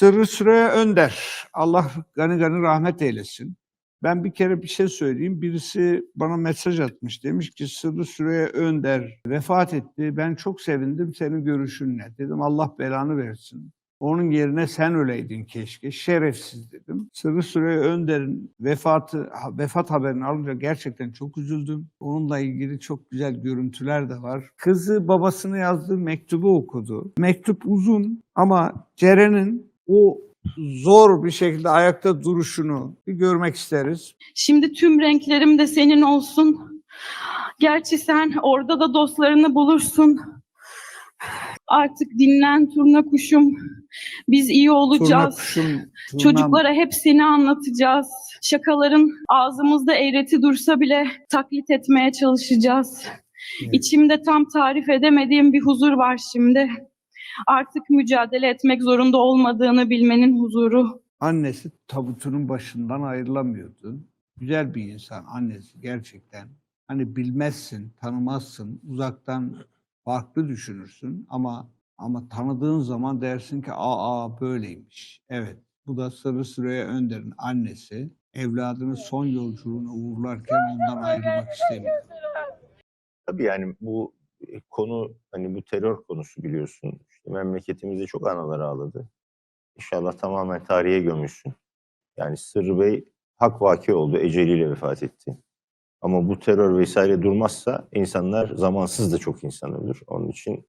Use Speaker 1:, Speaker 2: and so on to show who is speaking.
Speaker 1: Sırrı Süreyya Önder. Allah gani gani rahmet eylesin. Ben bir kere bir şey söyleyeyim. Birisi bana mesaj atmış. Demiş ki Sırrı Süreyya Önder vefat etti. Ben çok sevindim senin görüşünle. Dedim Allah belanı versin. Onun yerine sen öleydin keşke. Şerefsiz dedim. Sırrı Süreyya Önder'in vefatı, vefat haberini alınca gerçekten çok üzüldüm. Onunla ilgili çok güzel görüntüler de var. Kızı babasını yazdığı mektubu okudu. Mektup uzun ama Ceren'in o zor bir şekilde ayakta duruşunu bir görmek isteriz.
Speaker 2: Şimdi tüm renklerim de senin olsun. Gerçi sen orada da dostlarını bulursun. Artık dinlen turna kuşum. Biz iyi
Speaker 1: Turna
Speaker 2: olacağız.
Speaker 1: kuşum, turnam-
Speaker 2: Çocuklara hep seni anlatacağız. Şakaların ağzımızda eğreti dursa bile taklit etmeye çalışacağız.
Speaker 1: Evet.
Speaker 2: İçimde tam tarif edemediğim bir huzur var şimdi. Artık mücadele etmek zorunda olmadığını bilmenin huzuru.
Speaker 1: Annesi tabutunun başından ayrılamıyordu. Güzel bir insan annesi gerçekten. Hani bilmezsin, tanımazsın, uzaktan farklı düşünürsün ama ama tanıdığın zaman dersin ki aa böyleymiş. Evet, bu da Sırrı Süreyya Önder'in annesi. Evladını son yolculuğuna uğurlarken ondan ayrılmak istemiyor.
Speaker 3: Tabii yani bu e, konu hani bu terör konusu biliyorsun. Memleketimizde çok analar ağladı. İnşallah tamamen tarihe gömülsün. Yani Sırrı Bey hak vaki oldu. Eceliyle vefat etti. Ama bu terör vesaire durmazsa insanlar zamansız da çok insan ölür. Onun için